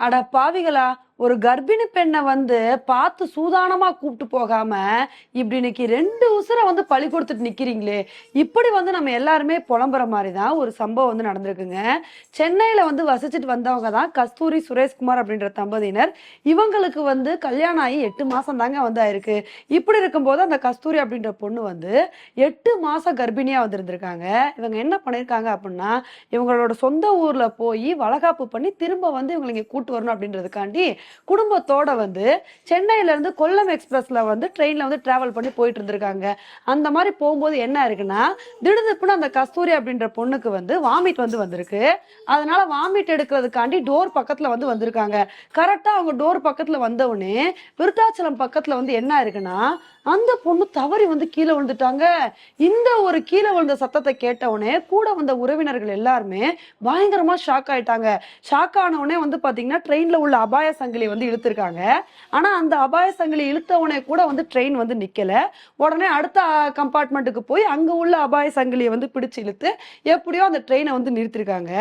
அட பாவிகளா ஒரு கர்ப்பிணி பெண்ணை வந்து பார்த்து சூதானமா கூப்பிட்டு போகாம இப்படி இன்னைக்கு ரெண்டு உசுரை வந்து பழி கொடுத்துட்டு நிக்கிறீங்களே இப்படி வந்து நம்ம எல்லாருமே புலம்புற மாதிரி தான் ஒரு சம்பவம் வந்து நடந்திருக்குங்க. சென்னையில வந்து வசிச்சுட்டு வந்தவங்க தான் கஸ்தூரி சுரேஷ்குமார் அப்படின்ற தம்பதியினர். இவங்களுக்கு வந்து கல்யாணம் ஆகி எட்டு மாசம் தாங்க வந்து ஆயிருக்கு. இப்படி இருக்கும்போது அந்த கஸ்தூரி அப்படின்ற பொண்ணு வந்து எட்டு மாசம் கர்ப்பிணியா வந்திருந்திருக்காங்க. இவங்க என்ன பண்ணிருக்காங்க அப்படின்னா இவங்களோட சொந்த ஊர்ல போய் வளகாப்பு பண்ணி திரும்ப வந்து இவங்களை இங்க கூட்டு வரணும் அப்படின்றதுக்காண்டி குடும்பத்தோட வந்து சென்னையில இருந்து கொல்லம் எக்ஸ்பிரஸ்ல வந்து ட்ரெயின்ல வந்து டிராவல் பண்ணி போயிட்டு இருந்திருக்காங்க. அந்த மாதிரி போகும்போது என்ன இருக்குன்னா திடுதிப்புன்னு அந்த கஸ்தூரி அப்படின்ற பொண்ணுக்கு வந்து வாமிட் வந்து வந்திருக்கு. அதனால வாமிட் எடுக்கிறதுக்காண்டி டோர் பக்கத்துல வந்து வந்திருக்காங்க. கரெக்டா அவங்க டோர் பக்கத்துல வந்தவுடனே விருத்தாச்சலம் பக்கத்துல வந்து என்ன இருக்குன்னா அந்த பொண்ணு தவறி வந்து கீழே விழுந்துட்டாங்க. இந்த ஒரு கீழே விழுந்த சத்தத்தை கேட்டவுடனே கூட வந்த உறவினர்கள் எல்லாருமே பயங்கரமா ஷாக் ஆயிட்டாங்க. ஷாக் ஆனவுடனே வந்து பாத்தீங்கன்னா ட்ரெயின்ல உள்ள அபாய சங்கிலி வந்து இழுத்துருக்காங்க. ஆனா அந்த அபாய சங்கிலி இழுத்தவனே கூட வந்து ட்ரெயின் வந்து நிக்கல. உடனே அடுத்த கம்பார்ட்மெண்ட்டுக்கு போய் அங்க உள்ள அபாய சங்கிலியை வந்து பிடிச்சு இழுத்து எப்படியோ அந்த ட்ரெயினை வந்து நிறுத்திருக்காங்க.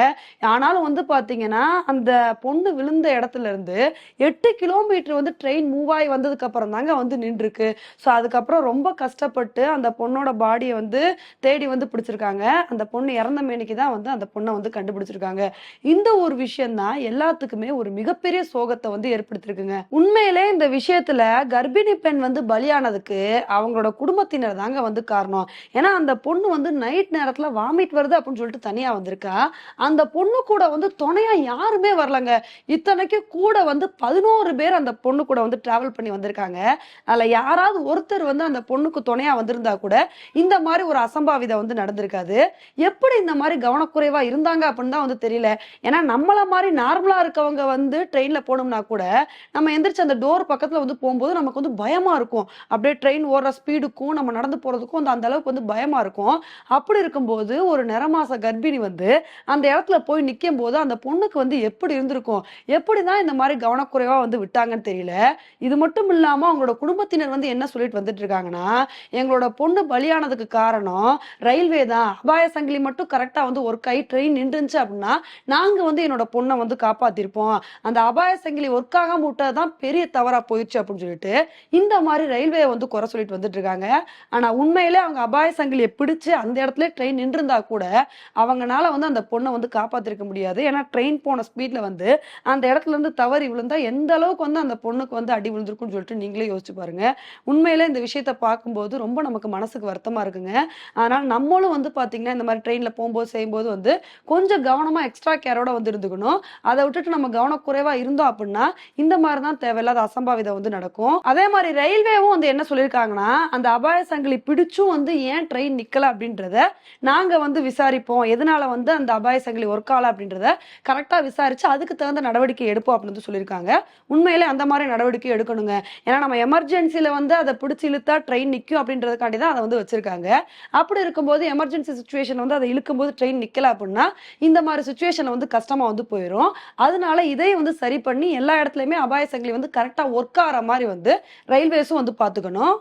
ஆனாலும் வந்து பாத்தீங்கன்னா அந்த பொண்ணு விழுந்த இடத்துல இருந்து எட்டு கிலோமீட்டர் வந்து ட்ரெயின் மூவ் ஆகி வந்ததுக்கு அப்புறம் தாங்க வந்து நின்றுருக்கு. ஸோ அதுக்கப்புறம் ரொம்ப கஷ்டப்பட்டு அந்த பொண்ணோட பாடியை வந்து தேடி வந்து பிடிச்சிருக்காங்க. அந்த பொண்ணு இறந்த மேனிக்கு தான் வந்து அந்த பொண்ணை வந்து கண்டுபிடிச்சிருக்காங்க. இந்த ஒரு விஷயம் தான் எல்லாத்துக்குமே ஒரு மிகப்பெரிய சோகத்தை வந்து ஏற்படுத்திருக்குங்க. உண்மையிலே இந்த விஷயத்துல கர்ப்பிணி பெண் வந்து பலியானதுக்கு அவங்களோட குடும்பத்தினர் தாங்க வந்து காரணம். ஏன்னா அந்த பொண்ணு வந்து நைட் நேரத்துல வாமிட் வருது அப்படின்னு சொல்லிட்டு தனியா வந்திருக்கா. அந்த பொண்ணு கூட வந்து துணையா யாருமே வரலங்க. இத்தனைக்கும் கூட வந்து பதினோரு பேர் அந்த பொண்ணு கூட வந்து டிராவல் பண்ணி வந்திருக்காங்க. அதுல யாராவது ஒருத்தர் வந்து அந்த பொண்ணுக்கு துணையா வந்திருந்தா கூட இந்த மாதிரி ஒரு அசம்பாவிதம் வந்து நடந்திருக்காது. எப்படி இந்த மாதிரி கவனக்குறைவா இருந்தாங்க அப்படின்னு தான் வந்து தெரியல. ஏன்னா நம்மள மாதிரி நார்மலா இருக்கவங்க வந்து ட்ரெயின்ல போனோம்னா கூட நம்ம எந்திரிச்சு அந்த டோர் பக்கத்துல வந்து போகும்போது நமக்கு வந்து பயமா இருக்கும். அப்படியே ட்ரெயின் ஓடுற ஸ்பீடுக்கும் நம்ம நடந்து போறதுக்கும் அந்த அந்த அளவுக்கு வந்து பயமா இருக்கும். அப்படி இருக்கும்போது ஒரு நிறமாச கர்ப்பிணி வந்து அந்த இடத்துல போய் நிற்கும் போது அந்த பொண்ணுக்கு வந்து எப்படி இருந்திருக்கும்? எப்படி தான் இந்த மாதிரி கவனக்குறைவா வந்து விட்டாங்கன்னு தெரியல. இது மட்டும் இல்லாம அவங்களோட குடும்பத்தினர் வந்து என்ன சொல்லிட்டு வந்துட்டு இருக்காங்கன்னா எங்களோட பொண்ணு பலியானதுக்கு காரணம் ரயில்வே தான். அபாய சங்கிலி மட்டும் கரெக்டா வந்து ஒரு கை ட்ரெயின் நின்றுச்சு அப்படின்னா நாங்க வந்து என்னோட பொண்ணை வந்து காப்பாத்திருப்போம். அந்த அபாய சங்கிலி ஒர்க் ஆகாம விட்டதுதான் பெரிய தவறா போயிடுச்சு அப்படின்னு சொல்லிட்டு இந்த மாதிரி ரயில்வே வந்து குறை சொல்லிட்டு வந்துட்டு இருக்காங்க. ஆனா உண்மையிலே அவங்க அபாய சங்கிலியை பிடிச்சு அந்த இடத்துல ட்ரெயின் நின்றுருந்தா கூட அவங்கனால வந்து அந்த பொண்ணை வந்து காப்பாத்திருக்க முடியாது. ஏன்னா ட்ரெயின் போன ஸ்பீட்ல வந்து அந்த இடத்துல இருந்து தவறி விழுந்தா எந்த அளவுக்கு வந்து அந்த பொண்ணுக்கு வந்து அடி விழுந்திருக்கும்னு சொல்லிட்டு நீங்களே யோசிச்சு பாருங்க. உண்மையில இந்த விஷயத்த பார்க்கும்போது ரொம்ப நமக்கு மனசுக்கு வருத்தமா இருக்குங்க. அதனால நம்மளும் வந்து பாத்தீங்கன்னா இந்த மாதிரி ட்ரெயின்ல போகும்போது செய்யும்போது வந்து கொஞ்சம் கவனமா எக்ஸ்ட்ரா கேரோட வந்து இருந்துக்கணும். அதை விட்டுட்டு நம்ம கவனக்குறைவா இருந்தோம் அப்படின்னா இந்த மாதிரி தான் தேவையில்லாத அசம்பாவிதம் வந்து நடக்கும். அதே மாதிரி ரயில்வேவும் வந்து என்ன சொல்லியிருக்காங்கன்னா அந்த அபாய சங்கிலி பிடிச்சும் வந்து ஏன் ட்ரெயின் நிக்கல அப்படின்றத நாங்க வந்து விசாரிப்போம். எதனால வந்து அந்த அபாய சங்கிலி ஒர்க் ஆகல அப்படின்றத கரெக்டா விசாரிச்சு அதுக்கு தகுந்த நடவடிக்கை எடுப்போம் அப்படின்னு சொல்லியிருக்காங்க. உண்மையிலே அந்த மாதிரி நடவடிக்கை எடுக்கணுங்க. ஏன்னா நம்ம எமர்ஜென்சியில வந்து அதை பிடிச்சி இழுத்தா ட்ரெயின் நிற்கும் அப்படின்றதுக்காண்டி தான் அதை வந்து வச்சிருக்காங்க. அப்படி இருக்கும்போது எமர்ஜென்சி சுச்சுவேஷன் வந்து அதை இழுக்கும்போது ட்ரெயின் நிக்கல அப்படின்னா இந்த மாதிரி சுச்சுவேஷன் வந்து கஷ்டமா வந்து போயிடும் அதனால இதை வந்து சரி பண்ணி எல்லா இடத்துலையுமே அபாய சங்கிலி வந்து கரெக்டா ஒர்க் ஆகிற மாதிரி வந்து ரயில்வேஸும் வந்து பார்த்துக்கணும்